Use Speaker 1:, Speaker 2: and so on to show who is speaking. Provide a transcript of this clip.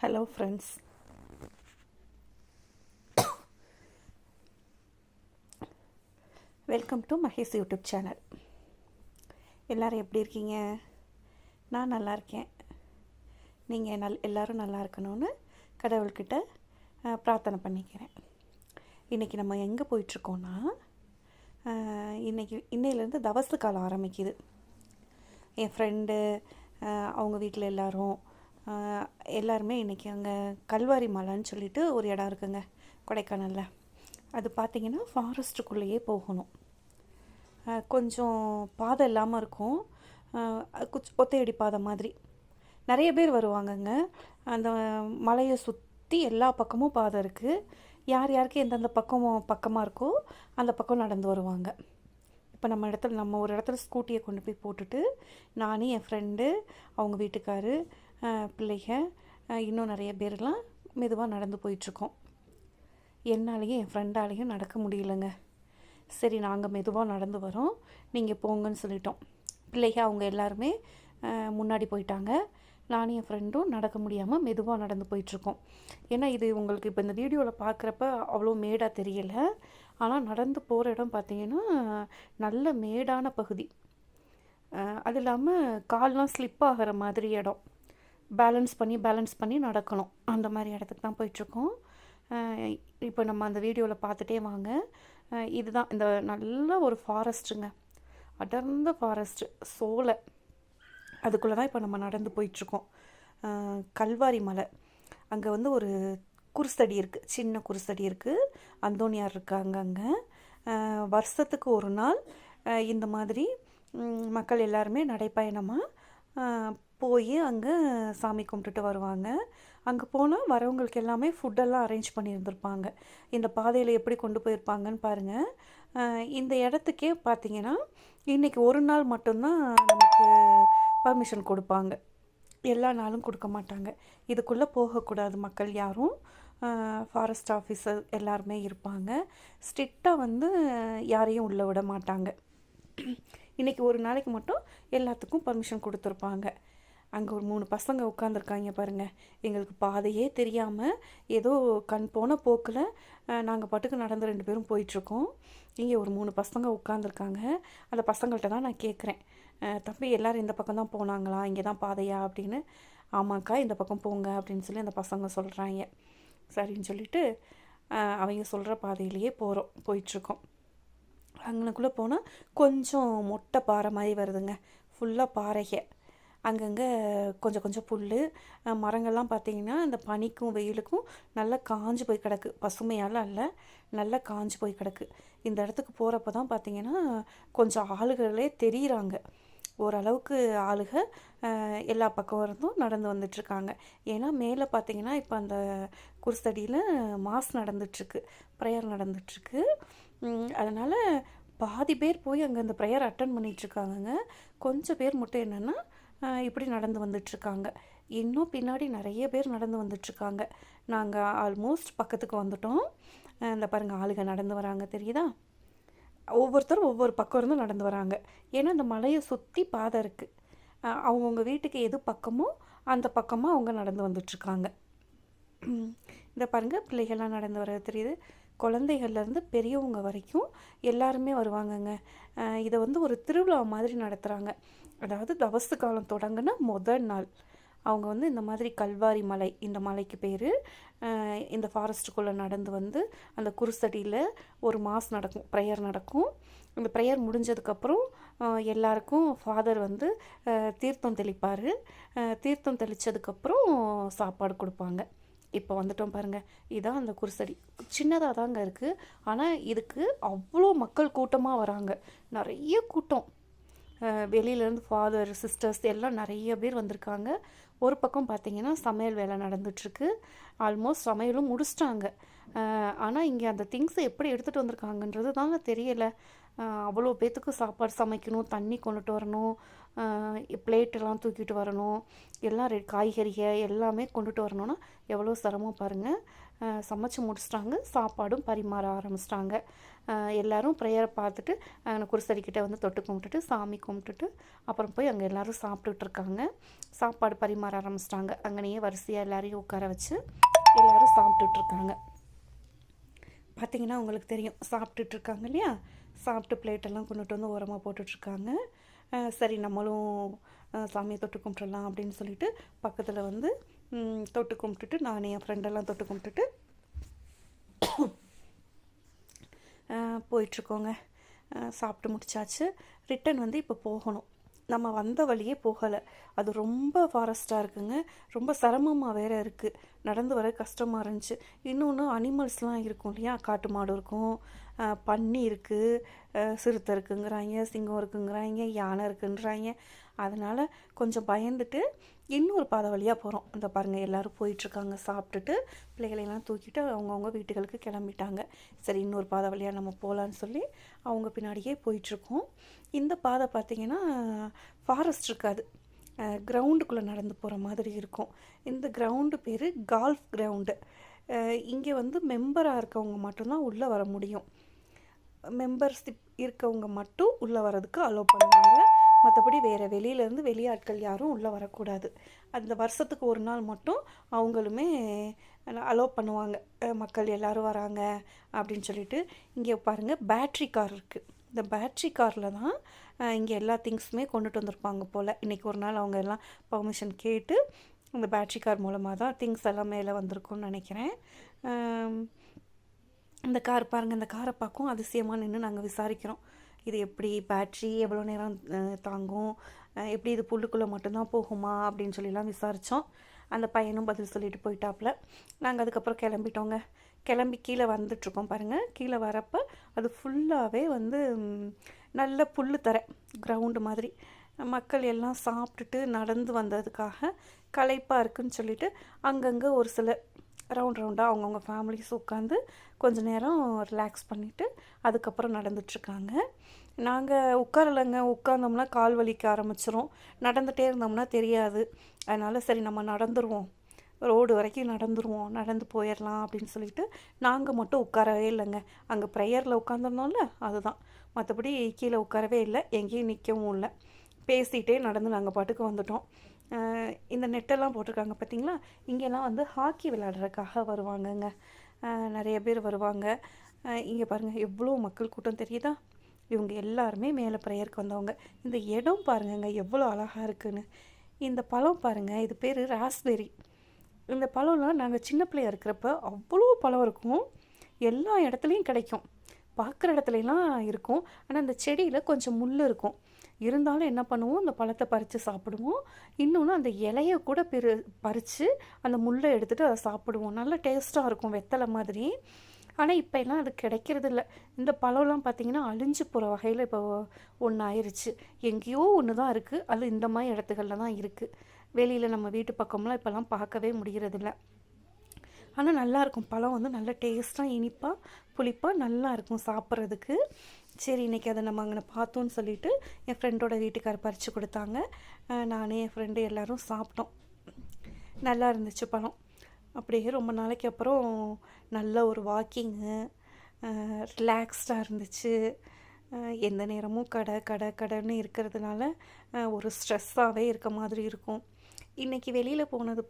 Speaker 1: Hello friends welcome to Mahesh YouTube channel எல்லோரும் எப்படி இருக்கீங்க? நான் நல்லா இருக்கேன். நீங்கள் நல் எல்லோரும் நல்லா இருக்கணும்னு கடவுள்கிட்ட பிரார்த்தனை பண்ணிக்கிறேன். இன்றைக்கி நம்ம எங்கே போயிட்டுருக்கோன்னா இன்றைக்கி இன்னையிலேருந்து தவசு காலம் ஆரம்பிக்குது. என் ஃப்ரெண்டு அவங்க வீட்டில் எல்லோரும் எல்லாருமே இன்றைக்கி அங்கே கல்வாரி மலைன்னு சொல்லிட்டு ஒரு இடம் இருக்குங்க கொடைக்கானலில். அது பார்த்திங்கன்னா ஃபாரஸ்ட்டுக்குள்ளேயே போகணும். கொஞ்சம் பாதை இல்லாமல் இருக்கும். ஒத்தையடி பாதை மாதிரி. நிறைய பேர் வருவாங்கங்க. அந்த மலையை சுற்றி எல்லா பக்கமும் பாதை இருக்குது யார் யாருக்கு எந்தெந்த பக்கம் பக்கமாக இருக்கோ அந்த பக்கம் நடந்து வருவாங்க. இப்போ நம்ம இடத்துல நம்ம ஒரு இடத்துல ஸ்கூட்டியை கொண்டு போய் போட்டுட்டு நானே என் ஃப்ரெண்டு அவங்க வீட்டுக்காரு பிள்ளைங்க இன்னும் நிறைய பேர்லாம் மெதுவாக நடந்து போயிட்டுருக்கோம். என்னாலேயும் என் ஃப்ரெண்டாலேயும் நடக்க முடியலங்க. சரி நாங்கள் மெதுவாக நடந்து வரோம். நீங்கள் போங்கன்னு சொல்லிட்டோம். பிள்ளைங்க அவங்க எல்லாருமே முன்னாடி போயிட்டாங்க. நானும் என் ஃப்ரெண்டும் நடக்க முடியாமல் மெதுவாக நடந்து போயிட்டுருக்கோம். ஏன்னா இது உங்களுக்கு இப்போ இந்த வீடியோவில் பார்க்குறப்ப அவ்வளோ மேடாக தெரியல. ஆனால் நடந்து போகிற இடம் பார்த்தீங்கன்னா நல்ல மேடான பகுதி. அது இல்லாமல் கால்லாம் ஸ்லிப் ஆகிற மாதிரி இடம். பேலன்ஸ் பண்ணி பேலன்ஸ் பண்ணி நடக்கணும். அந்த மாதிரி இடத்துக்கு தான் போயிட்டுருக்கோம். இப்போ நம்ம அந்த வீடியோவில் பார்த்துட்டே வாங்க. இதுதான் இந்த நல்ல ஒரு ஃபாரஸ்ட்டுங்க அடர்ந்த ஃபாரஸ்ட்டு சோலை. அதுக்குள்ளே தான் இப்போ நம்ம நடந்து போயிட்டுருக்கோம். கல்வாரி மலை. அங்கே வந்து ஒரு குருசடி இருக்குது சின்ன குருசடி இருக்குது அந்தோனியார் இருக்காங்க அங்கே. வருஷத்துக்கு ஒரு நாள் இந்த மாதிரி மக்கள் எல்லாருமே நடைப்பயணமாக போய் அங்கே சாமி கும்பிட்டுட்டு வருவாங்க. அங்கே போனால் வரவங்களுக்கு எல்லாமே ஃபுட்டெல்லாம் அரேஞ்ச் பண்ணியிருந்திருப்பாங்க இந்த பாதையில் எப்படி கொண்டு போயிருப்பாங்கன்னு பாருங்கள் இந்த இடத்துக்கே பார்த்தீங்கன்னா இன்றைக்கி ஒரு நாள் மட்டும்தான் நமக்கு பர்மிஷன் கொடுப்பாங்க. எல்லா நாளும் கொடுக்க மாட்டாங்க. இதுக்குள்ளே போகக்கூடாது மக்கள் யாரும். ஃபாரஸ்ட் ஆஃபீஸர் எல்லாருமே இருப்பாங்க. ஸ்ட்ரிக்டாக வந்து யாரையும் உள்ளே விட மாட்டாங்க. இன்றைக்கி ஒரு நாளைக்கு மட்டும் எல்லாத்துக்கும் பர்மிஷன் கொடுத்துருப்பாங்க. அங்கே ஒரு மூணு பசங்க உட்காந்துருக்காங்க பாருங்கள் எங்களுக்கு பாதையே தெரியாமல் ஏதோ கண் போன போக்கில் நாங்கள் பாட்டுக்கு நடந்து ரெண்டு பேரும் போயிட்டுருக்கோம். இங்கே ஒரு மூணு பசங்க உட்காந்துருக்காங்க அந்த பசங்கள்கிட்ட தான் நான் கேட்குறேன் தம்பி எல்லாரும் இந்த பக்கம் தான் போனாங்களா? இங்கே தான் பாதையா? அப்படின்னு. ஆமாக்கா இந்த பக்கம் போங்க அப்படின்னு சொல்லி அந்த பசங்க சொல்கிறாங்க சரின்னு சொல்லிட்டு அவங்க சொல்கிற பாதையிலேயே போகிறோம் போயிட்டுருக்கோம். அங்கனக்குள்ளே போனால் கொஞ்சம் மொட்டை பாறை மாதிரி வருதுங்க. ஃபுல்லாக பாறைகை அங்கங்கே கொஞ்சம் கொஞ்சம் புல் மரங்கள்லாம் பார்த்தீங்கன்னா இந்த பனிக்கும் வெயிலுக்கும் நல்லா காஞ்சு போய் கிடக்கு. பசுமையால் அல்ல நல்லா காஞ்சு போய் கிடக்கு. இந்த இடத்துக்கு போகிறப்ப தான் பார்த்தீங்கன்னா கொஞ்சம் ஆளுகளே தெரிகிறாங்க ஓரளவுக்கு ஆளுக எல்லா பக்கம் இருந்தும் நடந்து வந்துட்டுருக்காங்க ஏன்னா மேலே பார்த்தீங்கன்னா இப்போ அந்த குருசடியில் மாஸ் நடந்துட்டுருக்கு ப்ரேயர் நடந்துட்டுருக்கு அதனால் பாதி பேர் போய் அங்கே அந்த ப்ரேயர் அட்டன் பண்ணிகிட்ருக்காங்கங்க கொஞ்சம் பேர் மட்டும் என்னென்னா இப்படி நடந்து வந்துட்டுருக்காங்க இன்னும் பின்னாடி நிறைய பேர் நடந்து வந்துட்டுருக்காங்க நாங்கள் ஆல்மோஸ்ட் பக்கத்துக்கு வந்துட்டோம். இந்த பாருங்கள் ஆளுங்க நடந்து வராங்க தெரியுதா? ஒவ்வொருத்தரும் ஒவ்வொரு பக்கம் இருந்து நடந்து வராங்க. ஏன்னா இந்த மலையை சுற்றி பாதை இருக்குது அவங்கவுங்க வீட்டுக்கு எது பக்கமோ அந்த பக்கமாக அவங்க நடந்து வந்துட்டுருக்காங்க இந்த பாருங்கள் பிள்ளைகள்லாம் நடந்து வர தெரியுது. குழந்தைகள்லேருந்து பெரியவங்க வரைக்கும் எல்லாருமே வருவாங்கங்க. இதை வந்து ஒரு திருவிழா மாதிரி நடத்துகிறாங்க அதாவது தவசு காலம் தொடங்கின முதல் நாள். அவங்க வந்து இந்த மாதிரி கல்வாரி மலை இந்த மலைக்கு பேர் இந்த ஃபாரஸ்ட்டுக்குள்ளே நடந்து வந்து அந்த குருசடியில் ஒரு மாஸ் நடக்கும் ப்ரேயர் நடக்கும். அந்த ப்ரேயர் முடிஞ்சதுக்கப்புறம் எல்லாருக்கும் ஃபாதர் வந்து தீர்த்தம் தெளிப்பார். தீர்த்தம் தெளித்ததுக்கப்புறம் சாப்பாடு கொடுப்பாங்க. இப்போ வந்துட்டோம் பாருங்கள் இதான் அந்த குருசடி. சின்னதாக தாங்க இருக்குது ஆனால் இதுக்கு அவ்வளோ மக்கள் கூட்டமாக வராங்க. நிறைய கூட்டம். வெளியிலேருந்து ஃபாதர் சிஸ்டர்ஸ் எல்லாம் நிறைய பேர் வந்திருக்காங்க. ஒரு பக்கம் பார்த்தீங்கன்னா சமையல் வேலை நடந்துட்டுருக்கு. ஆல்மோஸ்ட் சமையலும் முடிச்சிட்டாங்க. ஆனால் இங்கே அந்த திங்ஸை எப்படி எடுத்துகிட்டு வந்திருக்காங்கன்றது தாங்க தெரியலை. அவ்வளோ பேத்துக்கு சாப்பாடு சமைக்கணும் தண்ணி கொண்டுட்டு வரணும் பிளேட்டெல்லாம் தூக்கிட்டு வரணும் எல்லாம் ரெ காய்கறிகள் எல்லாமே கொண்டுட்டு வரணும்னா எவ்வளோ சிரமம் பாருங்கள் சமைச்சு முடிச்சிட்டாங்க. சாப்பாடும் பரிமாற ஆரம்பிச்சிட்டாங்க. எல்லோரும் ப்ரேயரை பார்த்துட்டு அஹ், குருசடிக்கிட்ட வந்து தொட்டு கும்பிட்டுட்டு சாமி கும்பிட்டுட்டு அப்புறம் போய் அங்கே எல்லோரும் சாப்பிட்டுட்டு இருக்காங்க. சாப்பாடு பரிமாற ஆரம்பிச்சிட்டாங்க. அங்கனையே வரிசையாக எல்லாரையும் உட்கார வச்சு எல்லோரும் சாப்பிட்டுட்டு இருக்காங்க. பார்த்தீங்கன்னா உங்களுக்கு தெரியும் சாப்பிட்டுட்டு இருக்காங்க இல்லையா? சாப்பிட்டு பிளேட்டெல்லாம் கொண்டுட்டு வந்து ஓரமாக போட்டுட்ருக்காங்க சரி நம்மளும் சாமியை தொட்டு கும்பிட்றலாம் அப்படின்னு சொல்லிட்டு பக்கத்தில் வந்து தொட்டு கும்பிட்டுட்டு நான் என் ஃப்ரெண்டெல்லாம் தொட்டு கும்பிட்டுட்டு போயிட்டுருக்கோங்க. சாப்பிட்டு முடிச்சாச்சு. ரிட்டன் வந்து இப்போ போகணும். நம்ம வந்த வழியே போகலை. அது ரொம்ப ஃபாரஸ்ட்டாக இருக்குங்க. ரொம்ப சிரமமாக வேறு இருக்குது நடந்து வர கஷ்டமாக இருந்துச்சு. இன்னொன்று அனிமல்ஸ்லாம் இருக்கும் இல்லையா? காட்டு மாடு இருக்கும். பன்னி இருக்குது சிறுத்தை இருக்குங்கிறாங்க சிங்கம் இருக்குங்கிறாங்க யானை இருக்குன்றாங்க. அதனால் கொஞ்சம் பயந்துட்டு இன்னொரு பாதை வழியாக போகிறோம் இந்த பாருங்கள் எல்லோரும் போயிட்டுருக்காங்க சாப்பிட்டுட்டு பிள்ளைகளையெல்லாம் தூக்கிட்டு அவங்கவுங்க வீட்டுகளுக்கு கிளம்பிட்டாங்க. சரி இன்னொரு பாதை வழியாக நம்ம போகலான்னு சொல்லி அவங்க பின்னாடியே போயிட்டுருக்கோம். இந்த பாதை பார்த்திங்கன்னா ஃபாரஸ்ட் இருக்காது. கிரவுண்டுக்குள்ளே நடந்து போகிற மாதிரி இருக்கும். இந்த கிரவுண்டு பேர் கால்ஃப் கிரவுண்டு இங்கே வந்து மெம்பராக இருக்கவங்க மட்டும்தான் உள்ளே வர முடியும். மெம்பர்ஷிப் இருக்கவங்க மட்டும் உள்ளே வரதுக்கு அலோவ் பண்ணுவாங்க. மற்றபடி வேறு வெளியிலேருந்து வெளியாட்கள் யாரும் உள்ளே வரக்கூடாது. அந்த வருஷத்துக்கு ஒரு நாள் மட்டும் அவங்களுமே அலோவ் பண்ணுவாங்க. மக்கள் எல்லாரும் வராங்க அப்படின்னு சொல்லிட்டு. இங்கே பாருங்கள் பேட்ரி கார் இருக்குது இந்த பேட்ரி காரில் தான் இங்கே எல்லா திங்ஸுமே கொண்டுட்டு வந்திருப்பாங்க போல். இன்றைக்கி ஒரு நாள் அவங்க எல்லாம் பர்மிஷன் கேட்டு இந்த பேட்ரி கார் மூலமாக தான் திங்ஸ் எல்லாம் மேலே வந்திருக்கும்னு நினைக்கிறேன். இந்த கார் பாருங்கள் இந்த காரை பார்க்கும் அதிசயமாக நின்று நாங்கள் விசாரிக்கிறோம். இது எப்படி பேட்ரி எவ்வளோ நேரம் தாங்கும்? எப்படி இது புல்லுக்குள்ளே மட்டும்தான் போகுமா? அப்படின்னு சொல்லிலாம் விசாரித்தோம் அந்த பையனும் பதில் சொல்லிட்டு போயிட்டாப்புல. நாங்கள் அதுக்கப்புறம் கிளம்பிட்டோங்க. கிளம்பி கீழே வந்துட்ருக்கோம் பாருங்கள் கீழே வரப்போ அது ஃபுல்லாகவே வந்து நல்ல புல் தர கிரவுண்டு மாதிரி. மக்கள் எல்லாம் சாப்பிட்டுட்டு நடந்து வந்ததுக்காக களைப்பாக இருக்குன்னு சொல்லிட்டு அங்கங்கே ஒரு சில ரவுண்ட் ரவுண்டாக அவங்கவுங்க ஃபேமிலிஸ் உட்காந்து கொஞ்ச நேரம் ரிலாக்ஸ் பண்ணிவிட்டு அதுக்கப்புறம் நடந்துட்டுருக்காங்க. நாங்கள் உட்காரலைங்க. உட்கார்ந்தோம்னா கால் வலிக்க ஆரம்பிச்சிரும். நடந்துகிட்டே இருந்தோம்னா தெரியாது. அதனால் சரி நம்ம நடந்துருவோம். ரோடு வரைக்கும் நடந்துருவோம். நடந்து போயிடலாம் அப்படின்னு சொல்லிட்டு நாங்கள் மட்டும் உட்காரவே இல்லைங்க. அங்கே ப்ரேயரில் உட்காந்துருந்தோம்ல அதுதான். மற்றபடி கீழே உட்காரவே இல்லை. எங்கேயும் நிற்கவும் இல்லை. பேசிகிட்டே நடந்து நாங்கள் பாட்டுக்கு வந்துட்டோம். இந்த நெட்டெல்லாம் போட்டிருக்காங்க பார்த்தீங்களா? இங்கெல்லாம் வந்து ஹாக்கி விளையாடுறதுக்காக வருவாங்கங்க. நிறைய பேர் வருவாங்க. இங்கே பாருங்கள் எவ்வளோ மக்கள் கூட்டம் தெரியுதா? இவங்க எல்லாருமே மேலே ப்ரேயருக்கு வந்தவங்க. இந்த இடம் பாருங்கங்க எவ்வளோ அழகாக இருக்குன்னு. இந்த பழம் பாருங்கள் இது பேர் ராஸ்பெரி. இந்த பழம்லாம் நாங்கள் சின்ன பிள்ளையாக இருக்கிறப்ப அவ்வளோ பழம் இருக்கும். எல்லா இடத்துலையும் கிடைக்கும். பார்க்குற இடத்துலலாம் இருக்கும். ஆனால் அந்த செடியில் கொஞ்சம் முள் இருக்கும். இருந்தாலும் என்ன பண்ணுவோம்? அந்த பழத்தை பறித்து சாப்பிடுவோம். இன்னொன்று அந்த இலையை கூட பிரி பறித்து அந்த முள்ளை எடுத்துகிட்டு அதை சாப்பிடுவோம். நல்ல டேஸ்ட்டாக இருக்கும் வெத்தலை மாதிரி. ஆனால் இப்போ எல்லாம் அது கிடைக்கிறது இல்லை. இந்த பழம்லாம் பார்த்திங்கன்னா அழிஞ்சு போகிற வகையில் இப்போ ஒன்று ஆயிடுச்சு எங்கேயோ ஒன்று தான் இருக்குது அது இந்த மாதிரி இடத்துகளில் தான் இருக்குது வெளியில் நம்ம வீட்டு பக்கம்லாம் இப்போல்லாம் பார்க்கவே முடிகிறதில்ல ஆனால் நல்லாயிருக்கும். பழம் வந்து நல்ல டேஸ்ட்டாக இனிப்பாக புளிப்பாக நல்லா இருக்கும் சாப்பிட்றதுக்கு. சரி இன்றைக்கி அதை நம்ம அங்கே பார்த்தோன்னு சொல்லிட்டு என் ஃப்ரெண்டோட வீட்டுக்கார் பறித்து கொடுத்தாங்க. நானே என் ஃப்ரெண்டு எல்லோரும் சாப்பிட்டோம். நல்லா இருந்துச்சு பழம். அப்படியே ரொம்ப நாளைக்கு அப்புறம் நல்ல ஒரு வாக்கிங்கு ரிலாக்ஸ்டாக இருந்துச்சு. எந்த நேரமும் கடை கடை கடைன்னு இருக்கிறதுனால ஒரு ஸ்ட்ரெஸ்ஸாகவே இருக்க மாதிரி இருக்கும். இன்றைக்கி வெளியில் போனது